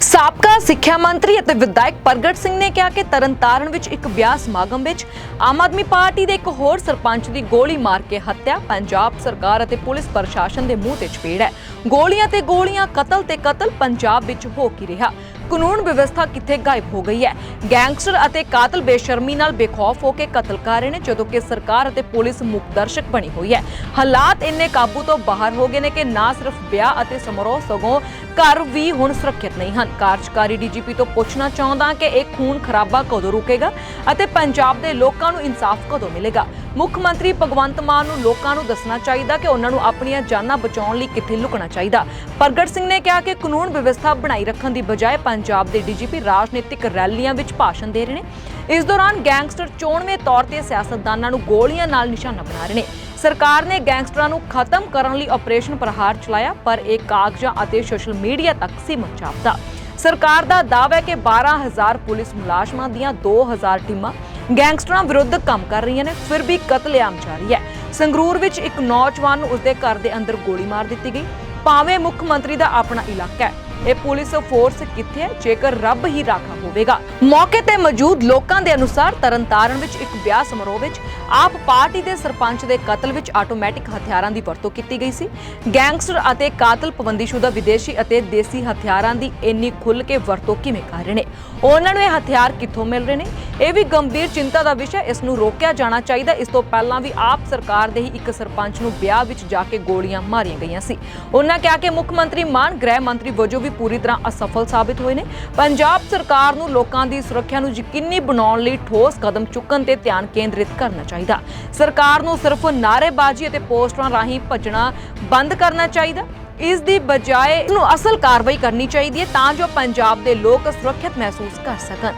ਸਾਬਕਾ ਸਿੱਖਿਆ ਮੰਤਰੀ ਅਤੇ ਵਿਧਾਇਕ ਪ੍ਰਗਟ ਸਿੰਘ ਨੇ ਕਿਹਾ ਕਿ ਤਰਨਤਾਰਨ ਵਿੱਚ ਇੱਕ ਵਿਆਹ ਸਮਾਗਮ ਵਿੱਚ ਆਮ ਆਦਮੀ ਪਾਰਟੀ ਦੇ ਇੱਕ ਹੋਰ ਸਰਪੰਚ ਦੀ ਗੋਲੀ ਮਾਰ ਕੇ ਹੱਤਿਆ। ਪੰਜਾਬ ਸਰਕਾਰ ਅਤੇ ਪੁਲਿਸ ਪ੍ਰਸ਼ਾਸਨ ਦੇ ਮੂੰਹ ਤੇ ਚਪੇੜ ਹੈ। ਗੋਲੀਆਂ ਤੇ ਗੋਲੀਆਂ ਕਤਲ ਤੇ ਕਤਲ ਪੰਜਾਬ ਵਿੱਚ ਹੋ ਕੀ ਰਿਹਾ? ਕਾਨੂੰਨ ਵਿਵਸਥਾ ਕਿੱਥੇ ਗਾਇਬ ਹੋ ਗਈ ਹੈ? ਗੈਂਗਸਟਰ ਅਤੇ ਕਾਤਲ ਬੇਸ਼ਰਮੀ ਨਾਲ ਬੇਖੌਫ ਹੋ ਕੇ ਕਤਲ ਕਰ ਰਹੇ ਨੇ ਜਦੋਂ ਕਿ ਸਰਕਾਰ ਅਤੇ ਪੁਲਿਸ ਮੁਕਦਰਸ਼ਕ ਬਣੀ ਹੋਈ ਹੈ। ਹਾਲਾਤ ਇੰਨੇ ਕਾਬੂ ਤੋਂ ਬਾਹਰ ਹੋ ਗਏ ਨੇ ਕਿ ਨਾ ਸਿਰਫ ਵਿਆਹ ਅਤੇ ਸਮਾਰੋਹ ਸਗੋਂ ਘਰ ਵੀ ਹੁਣ ਸੁਰੱਖਿਅਤ ਨਹੀਂ ਹਨ। ਕਾਰਜਕਾਰੀ ਡੀਜੀਪੀ ਤੋਂ ਪੁੱਛਣਾ ਚਾਹੁੰਦਾ ਕਿ ਇਹ ਖੂਨ ਖਰਾਬਾ ਕਦੋਂ ਰੁਕੇਗਾ ਅਤੇ ਪੰਜਾਬ ਦੇ ਲੋਕਾਂ ਨੂੰ ਇਨਸਾਫ ਕਦੋਂ ਮਿਲੇਗਾ? ਮੁੱਖ ਮੰਤਰੀ ਭਗਵੰਤ ਮਾਨ ਨੂੰ ਲੋਕਾਂ ਨੂੰ ਦੱਸਣਾ ਚਾਹੀਦਾ ਕਿ ਉਹਨਾਂ ਨੂੰ ਆਪਣੀਆਂ ਜਾਨਾਂ ਬਚਾਉਣ ਲਈ ਕਿੱਥੇ ਲੁਕਣਾ ਚਾਹੀਦਾ। ਪ੍ਰਗਟ ਸਿੰਘ ਨੇ ਕਿਹਾ ਕਿ ਕਾਨੂੰਨ ਵਿਵਸਥਾ ਬਣਾਈ ਰੱਖਣ ਦੀ ਬਜਾਏ ਪੰਜਾਬ ਦੇ ਡੀਜੀਪੀ ਰਾਜਨੀਤਿਕ ਰੈਲੀਆਂ ਵਿੱਚ ਭਾਸ਼ਣ ਦੇ ਰਹੇ ਨੇ। ਇਸ ਦੌਰਾਨ ਗੈਂਗਸਟਰ ਚੋਣਵੇਂ ਤੌਰ ਤੇ ਸਿਆਸਤਦਾਨਾਂ ਨੂੰ ਗੋਲੀਆਂ ਨਾਲ ਨਿਸ਼ਾਨਾ ਬਣਾ ਰਹੇ ਨੇ। ਸਰਕਾਰ ਨੇ ਗੈਂਗਸਟਰਾਂ ਨੂੰ ਖਤਮ ਕਰਨ ਲਈ ਆਪਰੇਸ਼ਨ ਪ੍ਰਹਾਰ ਚਲਾਇਆ, ਪਰ ਇਹ ਕਾਗਜ਼ਾਂ ਅਤੇ ਸੋਸ਼ਲ ਮੀਡੀਆ ਤੱਕ ਸੀਮਤ ਜਾਪਦਾ। ਸਰਕਾਰ ਦਾ ਦਾਅਵਾ ਹੈ ਕਿ 12000 ਪੁਲਿਸ ਮੁਲਾਜ਼ਮਾਂ ਦੀਆਂ 2000 ਟੀਮਾਂ ਗੈਂਗਸਟਰਾਂ ਵਿਰੁੱਧ ਕੰਮ ਕਰ ਰਹੀਆਂ ਨੇ, ਫਿਰ ਵੀ ਕਤਲੇਆਮ ਜਾਰੀ ਹੈ। ਸੰਗਰੂਰ ਵਿੱਚ ਇੱਕ ਨੌਜਵਾਨ ਨੂੰ ਉਸਦੇ ਘਰ ਦੇ ਅੰਦਰ ਗੋਲੀ ਮਾਰ ਦਿੱਤੀ ਗਈ। ਭਾਵੇਂ ਮੁੱਖ ਮੰਤਰੀ ਦਾ ਆਪਣਾ ਇਲਾਕਾ ਹੈ ਇਹ ਪੁਲਿਸ ਫੋਰਸ ਕਿੱਥੇ ਹੈ? ਜੇਕਰ ਰੱਬ ਹੀ ਰਾਖਾ ਹੋਵੇਗਾ। ਮੌਕੇ ਤੇ ਮੌਜੂਦ ਲੋਕਾਂ ਦੇ ਅਨੁਸਾਰ ਤਰਨਤਾਰਨ ਵਿੱਚ ਇੱਕ ਵਿਆਹ ਸਮਾਰੋਹ ਵਿੱਚ ਆਪ ਪਾਰਟੀ ਦੇ ਸਰਪੰਚ ਦੇ ਕਤਲ ਵਿੱਚ ਆਟੋਮੈਟਿਕ ਹਥਿਆਰਾਂ ਦੀ ਵਰਤੋਂ ਕੀਤੀ ਗਈ ਸੀ। ਗੈਂਗਸਟਰ ਅਤੇ ਕਾਤਲ ਪਾਬੰਦੀਸ਼ੁਦਾ ਵਿਦੇਸ਼ੀ ਅਤੇ ਦੇਸੀ ਹਥਿਆਰਾਂ ਦੀ ਇੰਨੀ ਖੁੱਲ੍ਹ ਕੇ ਵਰਤੋਂ ਕਿਵੇਂ ਕਰ ਰਹੇ ਨੇ? ਉਹਨਾਂ ਨੂੰ ਇਹ ਹਥਿਆਰ ਕਿੱਥੋਂ ਮਿਲ ਰਹੇ ਨੇ? ਇਹ ਵੀ ਗੰਭੀਰ ਚਿੰਤਾ ਦਾ ਵਿਸ਼ਾ ਇਸ ਨੂੰ ਰੋਕਿਆ ਜਾਣਾ ਚਾਹੀਦਾ। ਇਸ ਤੋਂ ਪਹਿਲਾਂ ਵੀ ਆਪ ਸਰਕਾਰ ਦੇ ਹੀ ਇੱਕ ਸਰਪੰਚ ਨੂੰ ਵਿਆਹ ਵਿੱਚ ਜਾ ਕੇ ਗੋਲੀਆਂ ਮਾਰੀਆਂ ਗਈਆਂ ਸੀ। ਉਹਨਾਂ ਕਿਹਾ ਕਿ ਮੁੱਖ ਮੰਤਰੀ ਮਾਨ ਗ੍ਰਹਿ ਮੰਤਰੀ ਵਜੋਂ ਵੀ ਪੂਰੀ ਤਰ੍ਹਾਂ ਅਸਫਲ ਸਾਬਿਤ ਹੋਏ ਨੇ। ਪੰਜਾਬ ਸਰਕਾਰ ਨੂੰ ਲੋਕਾਂ ਦੀ ਸੁਰੱਖਿਆ ਨੂੰ ਯਕੀਨੀ ਬਣਾਉਣ ਲਈ ਠੋਸ ਕਦਮ ਚੁੱਕਣ ਤੇ ਧਿਆਨ ਕੇਂਦਰਿਤ ਕਰਨਾ ਚਾਹੀਦਾ। ਸਰਕਾਰ ਨੂੰ ਸਿਰਫ ਨਾਅਰੇਬਾਜ਼ੀ ਅਤੇ ਪੋਸਟਰਾਂ ਰਾਹੀਂ ਭੱਜਣਾ ਬੰਦ ਕਰਨਾ ਚਾਹੀਦਾ। ਇਸ ਦੀ ਬਜਾਏ ਨੂੰ ਅਸਲ ਕਾਰਵਾਈ ਕਰਨੀ ਚਾਹੀਦੀ ਹੈ ਤਾਂ ਜੋ ਪੰਜਾਬ ਦੇ ਲੋਕ ਸੁਰੱਖਿਅਤ ਮਹਿਸੂਸ ਕਰ ਸਕਣ।